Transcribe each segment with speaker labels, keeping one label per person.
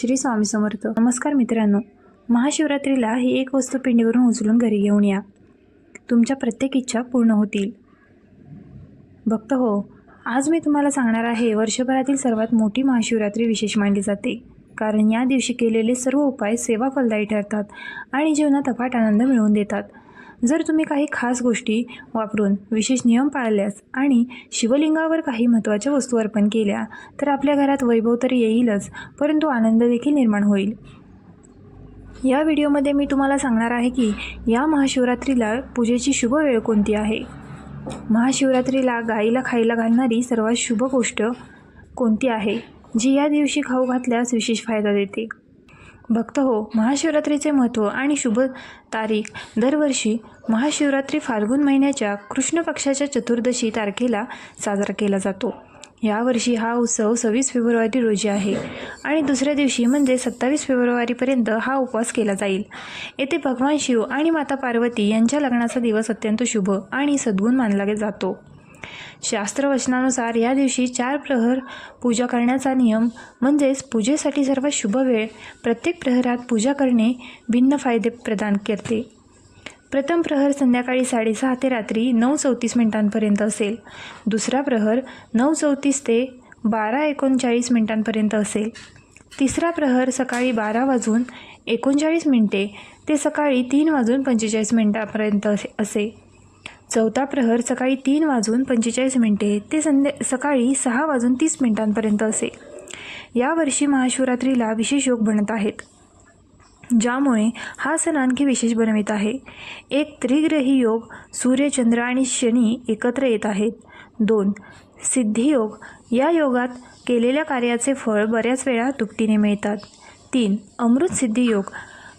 Speaker 1: श्री स्वामी समर्थ. नमस्कार मित्रांनो. महाशिवरात्रीला ही एक वस्तू पिंडीवरून उचलून घरी घेऊन या. तुमच्या प्रत्येक इच्छा पूर्ण होतील. भक्त हो आज मी तुम्हाला सांगणार आहे वर्षभरातील सर्वात मोठी महाशिवरात्री विशेष मानली जाते. कारण या दिवशी केलेले सर्व उपाय सेवा फलदायी ठरतात आणि जीवनात अफाट आनंद मिळवून देतात. जर तुम्ही काही खास गोष्टी वापरून विशेष नियम पाळल्यास आणि शिवलिंगावर काही महत्त्वाच्या वस्तू अर्पण केल्या तर आपल्या घरात वैभव तर येईलच परंतु आनंद देखील निर्माण होईल. या व्हिडिओमध्ये मी तुम्हाला सांगणार आहे की या महाशिवरात्रीला पूजेची शुभ वेळ कोणती आहे? महाशिवरात्रीला गाईला खायला घालणारी सर्वात शुभ गोष्ट कोणती आहे जी या दिवशी खाऊ घातल्यास विशेष फायदा देते? भक्त हो महाशिवरात्रीचे महत्त्व आणि शुभ तारीख. दरवर्षी महाशिवरात्री फाल्गुन महिन्याच्या कृष्ण पक्षाच्या चतुर्दशी तारखेला साजरा केला जातो. यावर्षी हा उत्सव सव्वीस फेब्रुवारी रोजी आहे आणि दुसऱ्या दिवशी म्हणजे सत्तावीस फेब्रुवारीपर्यंत हा उपवास केला जाईल. येथे भगवान शिव आणि माता पार्वती यांच्या लग्नाचा दिवस अत्यंत शुभ आणि सद्गुण मानला जातो. शास्त्रवचनानुसार या दिवशी चार प्रहर पूजा करण्याचा नियम म्हणजेच पूजेसाठी सर्वात शुभ वेळ प्रत्येक प्रहरात पूजा करणे भिन्न फायदे प्रदान करते. प्रथम प्रहर संध्याकाळी साडेसहा ते रात्री नऊ चौतीस मिनिटांपर्यंत असेल. दुसरा प्रहर नऊ चौतीस ते बारा एकोणचाळीस मिनिटांपर्यंत असेल. तिसरा प्रहर सकाळी बारा वाजून एकोणचाळीस मिनिटे ते सकाळी तीन वाजून पंचेचाळीस मिनिटांपर्यंत असे असे चौथा प्रहर सकाळी तीन वाजून पंचेचाळीस मिनिटे ते संध्या सकाळी सहा वाजून तीस मिनिटांपर्यंत असे. यावर्षी महाशिवरात्रीला विशेष योग बनत आहेत. ज्यामुळे हा सण आणखी विशेष बनवित आहे. एक त्रिग्रही योग सूर्य चंद्र आणि शनी एकत्र येत आहेत. दोन सिद्धियोग या योगात केलेल्या कार्याचे फळ बऱ्याच वेळा दुपटीने मिळतात. तीन अमृत सिद्धी योग.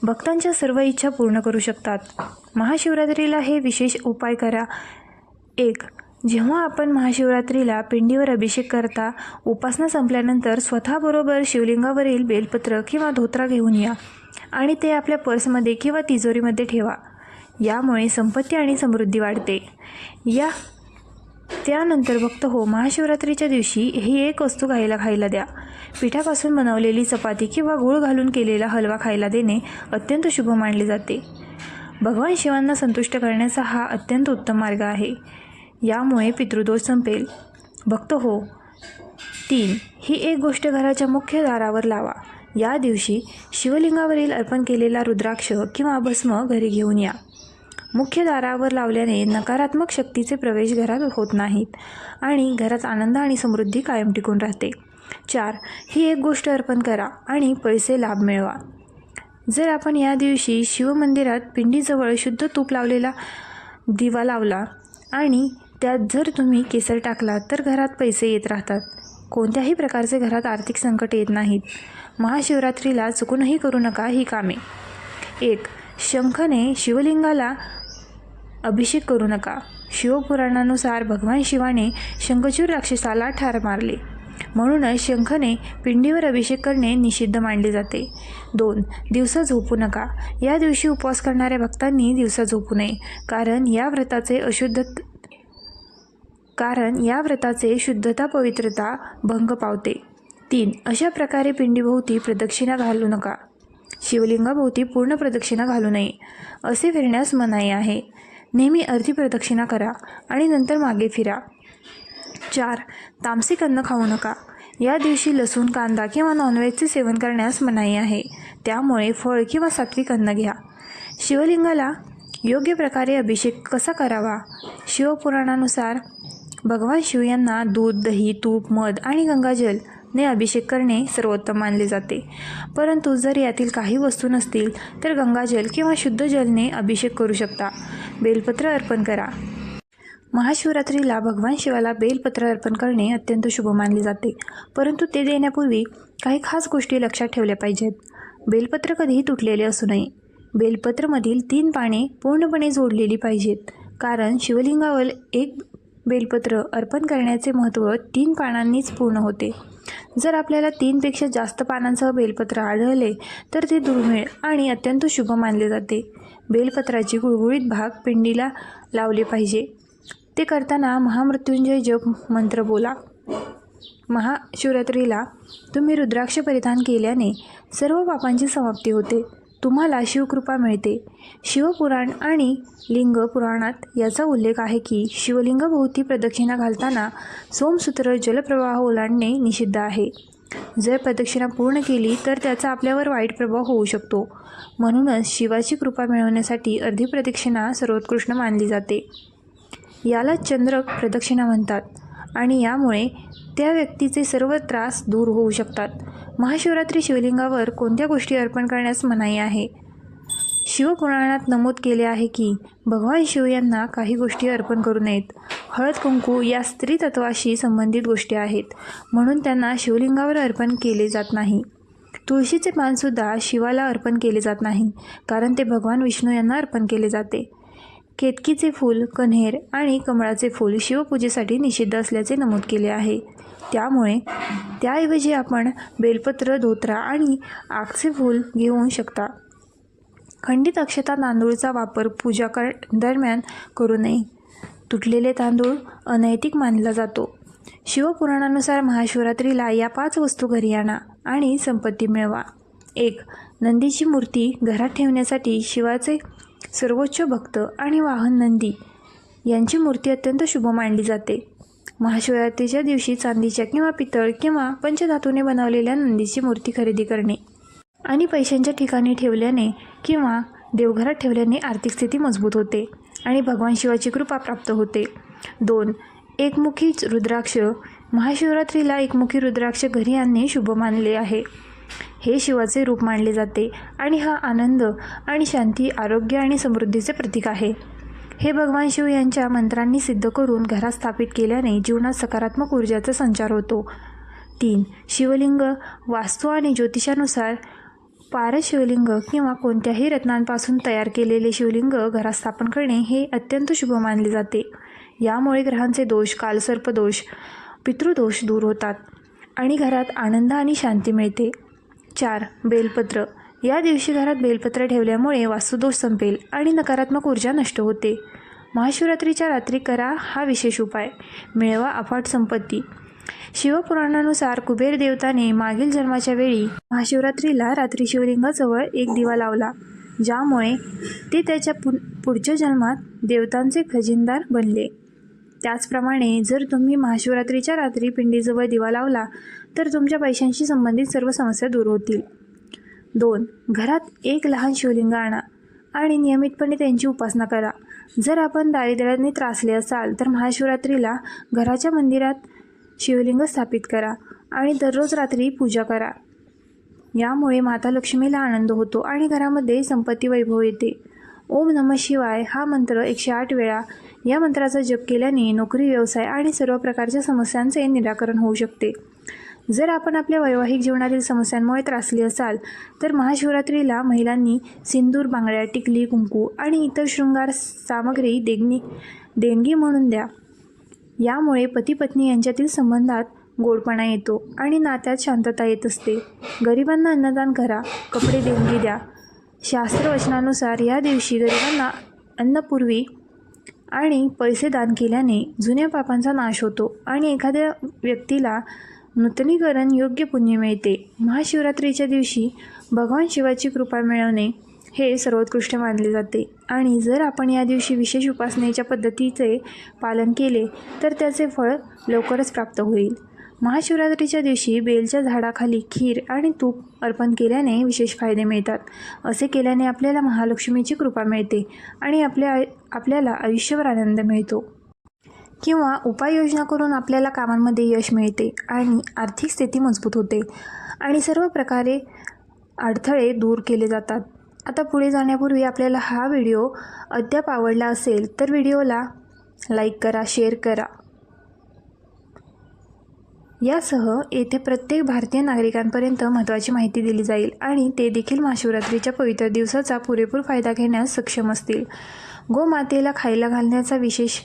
Speaker 1: भक्तांच्या सर्व इच्छा पूर्ण करू शकतात. महाशिवरात्रीला हे विशेष उपाय करा. एक जेव्हा आपण महाशिवरात्रीला पिंडीवर अभिषेक करता उपासना संपल्यानंतर स्वतःबरोबर शिवलिंगावरील बेलपत्र किंवा धोत्रा घेऊन या आणि ते आपल्या पर्समध्ये किंवा तिजोरीमध्ये ठेवा. यामुळे संपत्ती आणि समृद्धी वाढते. या त्यानंतर भक्त हो महाशिवरात्रीच्या दिवशी ही एक वस्तू खायला खायला द्या. पिठापासून बनवलेली चपाती किंवा गूळ घालून केलेला हलवा खायला देणे अत्यंत शुभ मानले जाते. भगवान शिवांना संतुष्ट करण्याचा हा अत्यंत उत्तम मार्ग आहे. यामुळे पितृदोष संपेल. भक्त हो तीन ही एक गोष्ट घराच्या मुख्य दारावर लावा. या दिवशी शिवलिंगावरील अर्पण केलेला रुद्राक्ष किंवा भस्म घरी घेऊन या. मुख्य दारावर लावल्याने नकारात्मक शक्तीचे प्रवेश घरात होत नाहीत आणि घरात आनंद आणि समृद्धी कायम टिकून राहते. चार ही एक गोष्ट अर्पण करा आणि पैसे लाभ मिळवा. जर आपण या दिवशी शिवमंदिरात पिंडीजवळ शुद्ध तूप लावलेला दिवा लावला आणि त्यात जर तुम्ही केसर टाकला तर घरात पैसे येत राहतात. कोणत्याही प्रकारचे घरात आर्थिक संकट येत नाहीत. महाशिवरात्रीला चुकूनही करू नका ही कामे. एक शंखने शिवलिंगाला अभिषेक करू नका. शिवपुराणानुसार भगवान शिवाने शंखचूर राक्षसाला ठार मारले. म्हणूनच शंखने पिंडीवर अभिषेक करणे निषिद्ध मानले जाते. दोन दिवसा झोपू नका. या दिवशी उपवास करणाऱ्या भक्तांनी दिवसा झोपू नये. कारण या व्रताचे अशुद्ध कारण या व्रताचे शुद्धता पवित्रता भंग पावते. तीन अशा प्रकारे पिंडीभोवती प्रदक्षिणा घालू नका. शिवलिंगाभोवती पूर्ण प्रदक्षिणा घालू नये. असे फिरण्यास मनाई आहे. नेहमी अर्धी प्रदक्षिणा करा आणि नंतर मागे फिरा. चार. तामसिक अन्न खाऊ नका. या दिवशी लसूण कांदा किंवा नॉनव्हेजचे सेवन करण्यास मनाई आहे. त्यामुळे फळ किंवा सात्विक अन्न घ्या. शिवलिंगाला योग्य प्रकारे अभिषेक कसा करावा? शिवपुराणानुसार भगवान शिव यांना दूध दही तूप मध आणि गंगाजल ने अभिषेक करणे सर्वोत्तम मानले जाते. परंतु जर यातील काही वस्तू नसतील तर गंगाजल किंवा शुद्ध जलने अभिषेक करू शकता. बेलपत्र अर्पण करा. महाशिवरात्रीला भगवान शिवाला बेलपत्र अर्पण करणे अत्यंत शुभ मानले जाते. परंतु ते देण्यापूर्वी काही खास गोष्टी लक्षात ठेवल्या पाहिजेत. बेलपत्र कधीही तुटलेले असू नये. बेलपत्रमधील तीन पाने पूर्णपणे जोडलेली पाहिजेत. कारण शिवलिंगावर एक बेलपत्र अर्पण करण्याचे महत्त्व तीन पानांनीच पूर्ण होते. जर आपल्याला तीनपेक्षा जास्त पानांसह बेलपत्र आढळले तर ते दुर्मिळ आणि अत्यंत शुभ मानले जाते. बेलपत्राची गुळगुळीत भाग पिंडीला लावले पाहिजे. ते करताना महामृत्युंजय जप मंत्र बोला. महाशिवरात्रीला तुम्ही रुद्राक्ष परिधान केल्याने सर्व पापांची समाप्ती होते. तुम्हाला शिवकृपा मिळते. शिवपुराण आणि लिंग पुराणात याचा उल्लेख आहे की शिवलिंगभोवती प्रदक्षिणा घालताना सोमसूत्र जलप्रवाह ओलांडणे निषिद्ध आहे. जर प्रदक्षिणा पूर्ण केली तर त्याचा आपल्यावर वाईट प्रभाव होऊ शकतो. म्हणूनच शिवाची कृपा मिळवण्यासाठी अर्धी प्रदक्षिणा सर्वोत्कृष्ट मानली जाते. याला चंद्रक प्रदक्षिणा म्हणतात आणि यामुळे त्या व्यक्तीचे सर्व त्रास दूर होऊ शकतात. महाशिवरात्री शिवलिंगावर कोणत्या गोष्टी अर्पण करण्यास मनाई आहे? शिवपुराणात नमूद केले आहे की भगवान शिव यांना काही गोष्टी अर्पण करू नयेत. हळद कुंकू या स्त्री तत्वाशी संबंधित गोष्टी आहेत म्हणून त्यांना शिवलिंगावर अर्पण केले जात नाही. तुळशीचे पानसुद्धा शिवाला अर्पण केले जात नाही कारण ते भगवान विष्णू यांना अर्पण केले जाते. केतकीचे फूल कन्हेर आणि कमळाचे फूल शिवपूजेसाठी निषिद्ध असल्याचे नमूद केले आहे. त्यामुळे त्याऐवजी आपण बेलपत्र धोत्रा आणि आगचे फूल घेऊ शकता. खंडित अक्षता तांदूळचा वापर पूजा कर दरम्यान करू नये. तुटलेले तांदूळ अनैतिक मानला जातो. शिवपुराणानुसार महाशिवरात्रीला या पाच वस्तू घरी आणा आणि संपत्ती मिळवा. एक नंदीची मूर्ती घरात ठेवण्यासाठी शिवाचे सर्वोच्च भक्त आणि वाहन नंदी यांची मूर्ती अत्यंत शुभ मानली जाते. महाशिवरात्रीच्या दिवशी चांदीच्या किंवा पितळ किंवा पंचधातूने बनवलेल्या नंदीची मूर्ती खरेदी करणे आणि पैशांच्या ठिकाणी ठेवल्याने किंवा देवघरात ठेवल्याने आर्थिक स्थिती मजबूत होते आणि भगवान शिवाची कृपा प्राप्त होते. दोन एकमुखी रुद्राक्ष. महाशिवरात्रीला एकमुखी रुद्राक्ष घरी आणणे शुभ मानले आहे. हे शिवाचे रूप मानले जाते आणि हा आनंद आणि शांती आरोग्य आणि समृद्धीचे प्रतीक आहे. हे भगवान शिव यांच्या मंत्रांनी सिद्ध करून घरात स्थापित केल्याने जीवनात सकारात्मक ऊर्जाचा संचार होतो. तीन शिवलिंग वास्तू आणि ज्योतिषानुसार पारस शिवलिंग किंवा कोणत्याही रत्नांपासून तयार केलेले शिवलिंग घरात स्थापन करणे हे अत्यंत शुभ मानले जाते. यामुळे ग्रहांचे दोष कालसर्पदोष पितृदोष दूर होतात आणि घरात आनंद आणि शांती मिळते. चार बेलपत्र. या दिवशी घरात बेलपत्र ठेवल्यामुळे वास्तुदोष संपेल आणि नकारात्मक ऊर्जा नष्ट होते. महाशिवरात्रीच्या रात्री करा हा विशेष उपाय. मिळवा अफाट संपत्ती. शिवपुराणानुसार कुबेर देवताने मागील जन्माच्या वेळी महाशिवरात्रीला रात्री शिवलिंगाजवळ एक दिवा लावला ज्यामुळे ते त्याच्या पु पुढच्या जन्मात देवतांचे खजिनदार बनले. त्याचप्रमाणे जर तुम्ही महाशिवरात्रीच्या रात्री पिंडीजवळ दिवा लावला तर तुमच्या पैशांशी संबंधित सर्व समस्या दूर होतील. दोन घरात एक लहान शिवलिंग आणा आणि नियमितपणे त्यांची उपासना करा. जर आपण दारिद्र्याने त्रासले असाल तर महाशिवरात्रीला घराच्या मंदिरात शिवलिंग स्थापित करा आणि दररोज रात्री पूजा करा. यामुळे माता लक्ष्मीला आनंद होतो आणि घरामध्ये संपत्ती वैभव येते. ओम नम शिवाय हा मंत्र एकशे आठ वेळा या मंत्राचा जप केल्याने नोकरी व्यवसाय आणि सर्व प्रकारच्या समस्यांचे निराकरण होऊ शकते. जर आपण आपल्या वैवाहिक जीवनातील समस्यांमुळे त्रासली असाल तर महाशिवरात्रीला महिलांनी सिंदूर बांगड्या टिकली कुंकू आणि इतर शृंगार सामग्री देगणी देणगी म्हणून द्या. यामुळे पती पत्नी यांच्यातील संबंधात गोडपणा येतो आणि नात्यात शांतता येत असते. गरिबांना अन्नदान करा कपडे देणगी द्या. शास्त्रवचनानुसार या दिवशी गरिबांना अन्नपूर्वी आणि पैसे दान केल्याने जुन्या पापांचा नाश होतो आणि एखाद्या व्यक्तीला नूतनीकरण योग्य पुण्य मिळते. महाशिवरात्रीच्या दिवशी भगवान शिवाची कृपा मिळवणे हे सर्वोत्कृष्ट मानले जाते. आणि जर आपण या दिवशी विशेष उपासनेच्या पद्धतीचे पालन केले तर त्याचे फळ लवकरच प्राप्त होईल. महाशिवरात्रीच्या दिवशी बेलच्या झाडाखाली खीर आणि तूप अर्पण केल्याने विशेष फायदे मिळतात. असे केल्याने आपल्याला महालक्ष्मीची कृपा मिळते आणि आपल्या आपल्याला आयुष्यभर आनंद मिळतो. किंवा उपाययोजना करून आपल्याला कामांमध्ये यश मिळते आणि आर्थिक स्थिती मजबूत होते आणि सर्व प्रकारे अडथळे दूर केले जातात. आता पुढे जाण्यापूर्वी आपल्याला हा व्हिडिओ अद्याप आवडला असेल तर व्हिडिओला लाईक करा शेअर करा. यासह येथे प्रत्येक भारतीय नागरिकांपर्यंत महत्त्वाची माहिती दिली जाईल आणि ते देखील महाशिवरात्रीच्या पवित्र दिवसाचा पुरेपूर फायदा घेण्यास सक्षम असतील. गोमातेला खायला घालण्याचा विशेष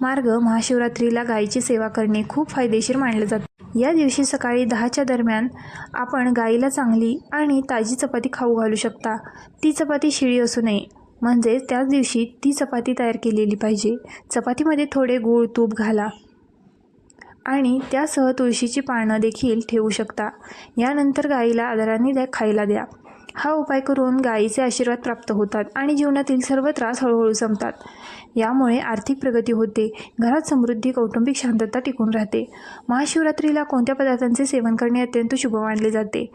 Speaker 1: मार्ग महाशिवरात्रीला गायीची सेवा करणे खूप फायदेशीर मानले जाते. या दिवशी सकाळी दहाच्या दरम्यान आपण गाईला चांगली आणि ताजी चपाती खाऊ घालू शकता. ती चपाती शिळी असू नये. म्हणजेच त्याच दिवशी ती चपाती तयार केलेली पाहिजे. चपातीमध्ये थोडे गूळ तूप घाला. आणि त्यासह तुळशीची पानं देखील ठेवू शकता. यानंतर गाईला आदराने द्या खायला द्या. हा उपाय करून गायीचे आशीर्वाद प्राप्त होतात आणि जीवनातील सर्व त्रास हळूहळू संपतात. यामुळे आर्थिक प्रगती होते घरात समृद्धी कौटुंबिक शांतता टिकून राहते. महाशिवरात्रीला कोणत्या पदार्थांचे सेवन करणे अत्यंत शुभ मानले जाते?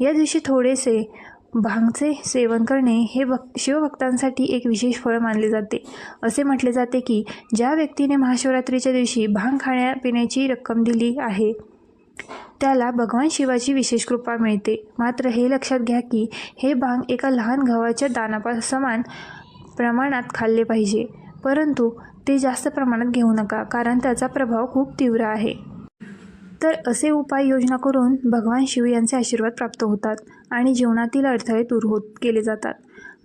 Speaker 1: या दिवशी थोडेसे भांगचे सेवन करणे हे भक् शिवभक्तांसाठी एक विशेष फळ मानले जाते. असे म्हटले जाते की ज्या व्यक्तीने महाशिवरात्रीच्या दिवशी भांग खाण्यापिण्याची रक्कम दिली आहे त्याला भगवान शिवाची विशेष कृपा मिळते. मात्र हे लक्षात घ्या की हे भांग एका लहान गव्हाच्या दानापा समान प्रमाणात खाल्ले पाहिजे. परंतु ते जास्त प्रमाणात घेऊ नका कारण त्याचा प्रभाव खूप तीव्र आहे. तर असे उपाय योजना करून भगवान शिव यांचे आशीर्वाद प्राप्त होतात. आणि जीवनातील अडथळे दूर होत केले जातात.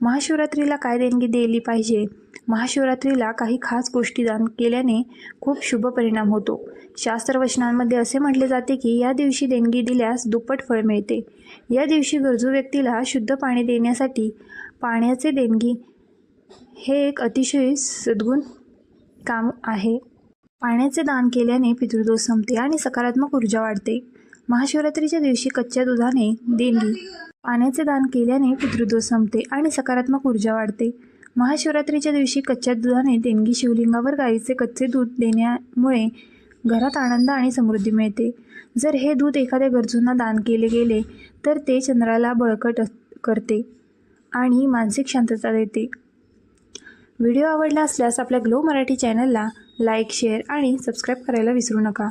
Speaker 1: महाशिवरात्रीला काय देणगी दिली पाहिजे? महाशिवरात्रीला काही खास गोष्टी दान केल्याने खूप शुभ परिणाम होतो. शास्त्रवचनांमध्ये असे म्हटले जाते की या दिवशी देणगी दिल्यास दुप्पट फळ मिळते. या दिवशी गरजू व्यक्तीला शुद्ध पाणी देण्यासाठी पाण्याचे देणगी हे एक अतिशय सद्गुण काम आहे. पाण्याचे दान केल्याने पितृदोष संपते आणि सकारात्मक ऊर्जा वाढते. महाशिवरात्रीच्या दिवशी कच्च्या दुधाने देणगी पाण्याचे दान केल्याने पितृदोष संपते आणि सकारात्मक ऊर्जा वाढते. महाशिवरात्रीच्या दिवशी कच्च्या दुधाने देणगी शिवलिंगावर गाईचे कच्चे दूध देण्यामुळे घरात आनंद आणि समृद्धी मिळते. जर हे दूध एखाद्या गरजूंना दान केले गेले तर ते चंद्राला बळकट करते आणि मानसिक शांतता देते. व्हिडिओ आवडला असल्यास आपल्या ग्लो मराठी चॅनलला लाईक शेअर आणि सबस्क्राईब करायला विसरू नका.